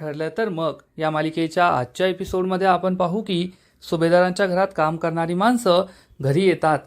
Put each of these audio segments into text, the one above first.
ठरलं तर मग या मालिकेच्या आजच्या एपिसोडमध्ये आपण पाहू की सुभेदारांच्या घरात काम करणारी माणसं घरी येतात.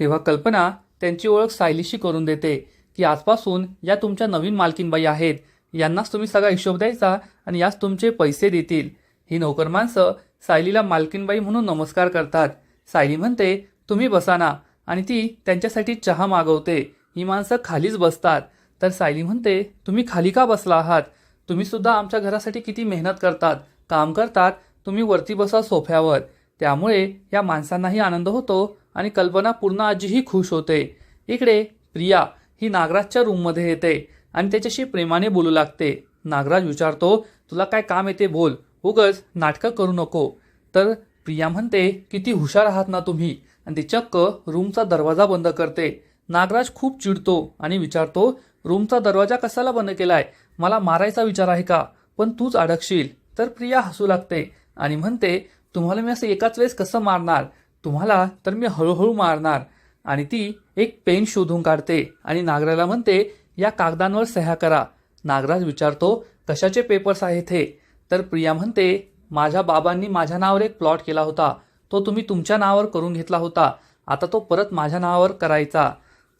तेव्हा कल्पना त्यांची ओळख सायलीशी करून देते की आजपासून या तुमच्या नवीन मालकीनबाई आहेत. यांनाच तुम्ही सगळा हिशोब द्यायचा आणि याच तुमचे पैसे देतील. ही नोकर माणसं सायलीला मालकीनबाई म्हणून नमस्कार करतात. सायली म्हणते तुम्ही बसाना आणि ती त्यांच्यासाठी चहा मागवते. ही माणसं खालीच बसतात. तर सायली म्हणते तुम्ही खाली का बसला आहात? तुम्ही सुद्धा आमच्या घरासाठी किती मेहनत करतात काम करतात तुम्ही वरती बसा सोफ्यावर. त्यामुळे या माणसांनाही आनंद होतो आणि कल्पना पूर्ण आजीही खुश होते. इकडे प्रिया ही नागराजच्या रूममध्ये येते आणि त्याच्याशी प्रेमाने बोलू लागते. नागराज विचारतो तुला काय काम येते बोल. उगच नाटकं करू नको. तर प्रिया म्हणते किती हुशार आहात ना तुम्ही. आणि ती चक्क रूमचा दरवाजा बंद करते. नागराज खूप चिडतो आणि विचारतो रूमचा दरवाजा कशाला बंद केलाय? मला मारायचा विचार आहे का? पण तूच अडकशील. तर प्रिया हसू लागते आणि म्हणते तुम्हाला मी असं एकाच वेळेस कसं मारणार? तुम्हाला तर मी हळूहळू मारणार. आणि ती एक पेन शोधून काढते आणि नागराला म्हणते या कागदांवर सह्या करा. नागराज विचारतो कशाचे पेपर्स आहेत हे? तर प्रिया म्हणते माझ्या बाबांनी माझ्या नावावर एक प्लॉट केला होता. तो तुम्ही तुमच्या नावावर करून घेतला होता. आता तो परत माझ्या नावावर करायचा.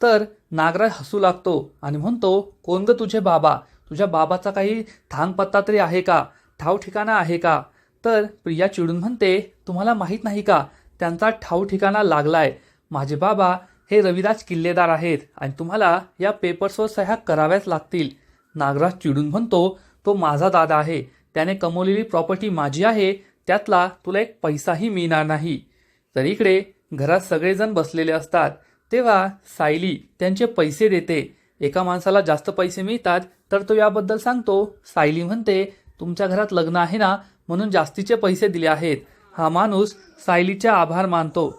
तर नागराज हसू लागतो आणि म्हणतो कोण ग तुझे बाबा? तुझ्या बाबाचा काही थांग पत्ता तरी आहे का? ठाव ठिकाणा आहे का? तर प्रिया चिडून म्हणते तुम्हाला माहीत नाही का? त्यांचा ठाव ठिकाणा लागलाय. माझे बाबा हे रविदास किल्लेदार आहेत आणि तुम्हाला या पेपर्सवर सह्या कराव्याच लागतील. नागराज चिडून म्हणतो तो माझा दादा आहे. त्याने कमवलेली प्रॉपर्टी माझी आहे. त्यातला तुला एक पैसाही मिळणार नाही. तर इकडे घरात सगळेजण बसलेले असतात. तेव्हा सायली त्यांचे पैसे देते. एका माणसाला जास्त पैसे मिळतात तर तो याबद्दल सांगतो सायली म्हणते तुमच्या घरात लग्न आहे ना म्हणून जास्तीचे पैसे दिले आहेत. हा माणूस सायलीचे आभार मानतो.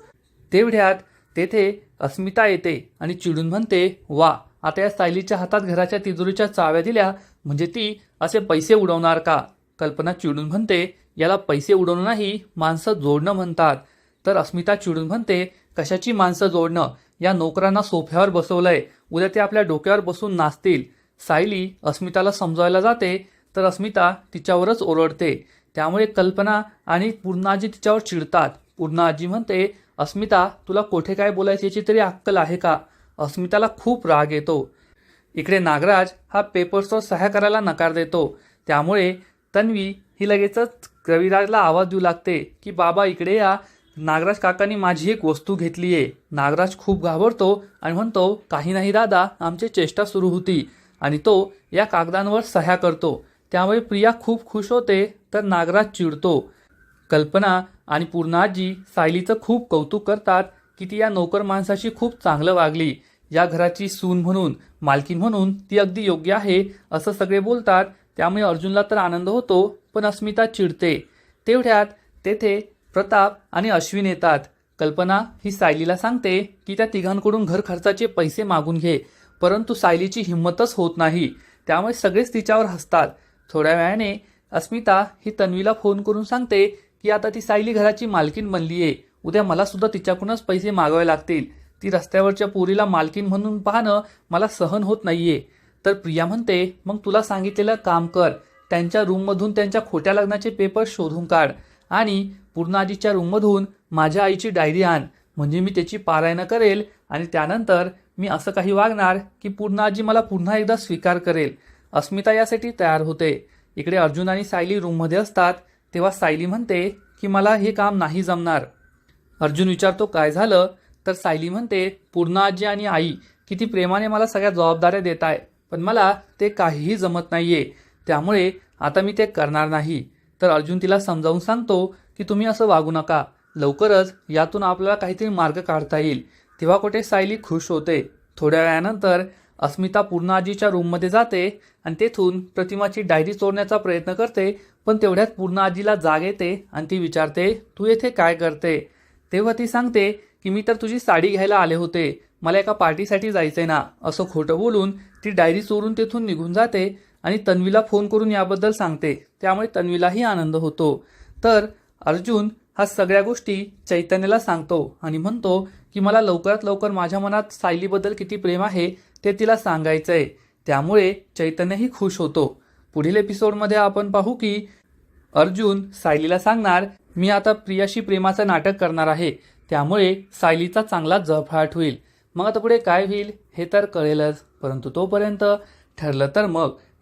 तेवढ्यात तेथे अस्मिता येते आणि चिडून म्हणते वा आता या सायलीच्या हातात घराच्या तिजोरीच्या चाव्या दिल्या म्हणजे ती असे पैसे उडवणार का? कल्पना चिडून म्हणते याला पैसे उडवणं नाही माणसं जोडणं म्हणतात. तर अस्मिता चिडून म्हणते कशाची माणसं जोडणं? या नोकरांना सोफ्यावर बसवलंय. उद्या ते आपल्या डोक्यावर बसून नाचतील. सायली अस्मिताला समजावायला जाते तर अस्मिता तिच्यावरच ओरडते. त्यामुळे कल्पना आणि पूर्णाजी तिच्यावर चिडतात. पूर्णाजी म्हणते अस्मिता तुला कोठे काय बोलायची याची तरी अक्कल आहे का? अस्मिताला खूप राग येतो. इकडे नागराज हा पेपर्सवर सह्या करायला नकार देतो. त्यामुळे तन्वी ही लगेचच रविराजला आवाज देऊ लागते की बाबा इकडे या. नागराज काकांनी माझी एक वस्तू घेतली आहे. नागराज खूप घाबरतो आणि म्हणतो काही नाही दादा आमची चेष्टा सुरू होती. आणि तो या कागदांवर सह्या करतो. त्यामुळे प्रिया खूप खुश होते तर नागराज चिडतो. कल्पना आणि पूर्णाजी सायलीचं खूप कौतुक करतात की ती या नोकर माणसाशी खूप चांगलं वागली. या घराची सून म्हणून मालकीन म्हणून ती अगदी योग्य आहे असं सगळे बोलतात. त्यामुळे अर्जुनला तर आनंद होतो पण अस्मिता चिडते. तेवढ्यात तेथे प्रताप आणि अश्विन येतात. कल्पना ही सायलीला सांगते की त्या तिघांकडून घर खर्चाचे पैसे मागून घे परंतु सायलीची हिंमतच होत नाही. त्यामुळे सगळेच तिच्यावर हसतात. थोड्या वेळाने अस्मिता ही तन्वीला फोन करून सांगते की आता ती सायली घराची मालकीन बनली आहे उद्या मला सुद्धा तिच्याकडूनच पैसे मागावे लागतील. ती रस्त्यावरच्या पोरीला मालकीन म्हणून पाहणं मला सहन होत नाहीये. तर प्रिया म्हणते मग तुला सांगितलेलं काम कर. त्यांच्या रूममधून त्यांच्या खोट्या लग्नाचे पेपर शोधून काढ आणि पूर्णाजीच्या रूममधून माझ्या आईची डायरी आण. म्हणजे मी त्याची पारायणं करेल आणि त्यानंतर मी असं काही वागणार की पूर्णाजी मला पुन्हा एकदा स्वीकार करेल. अस्मिता यासाठी तयार होते. इकडे अर्जुन आणि सायली रूममध्ये असतात. तेव्हा सायली म्हणते की मला हे काम नाही जमणार. अर्जुन विचारतो काय झालं? तर सायली म्हणते पूर्ण आजी आणि आई किती प्रेमाने मला सगळ्या जबाबदाऱ्या देत आहे पण मला ते काहीही जमत नाहीये. त्यामुळे आता मी ते करणार नाही. तर अर्जुन तिला समजावून सांगतो की तुम्ही असं वागू नका. लवकरच यातून आपल्याला काहीतरी मार्ग काढता येईल. तेव्हा कुठे सायली खुश होते. थोड्या वेळानंतर अस्मिता पूर्ण आजीच्या रूममध्ये जाते आणि तेथून प्रतिमाची डायरी चोरण्याचा प्रयत्न करते पण तेवढ्यात पूर्ण आजीला जाग येते आणि ती विचारते तू येथे काय करते? तेव्हा ती सांगते की मी तर तुझी साडी घ्यायला आले होते. मला एका पार्टीसाठी जायचंय ना. असं खोटं बोलून ती डायरी चोरून तेथून निघून जाते आणि तन्वीला फोन करून याबद्दल सांगते. त्यामुळे तन्वीलाही आनंद होतो. तर अर्जुन हा सगळ्या गोष्टी चैतन्याला सांगतो आणि म्हणतो की मला लवकरात लवकर माझ्या मनात सायलीबद्दल किती प्रेम आहे ते तिला सांगायचं आहे त्यामुळे चैतन्यही खुश होतो. पुढील एपिसोडमध्ये आपण पाहू की अर्जुन सायलीला सांगणार मी आता प्रियाशी प्रेमाचं नाटक करणार आहे. त्यामुळे सायलीचा चांगला जळफळाट होईल. मग आता पुढे काय होईल हे तर कळेलच. परंतु तोपर्यंत ठरलं तर मग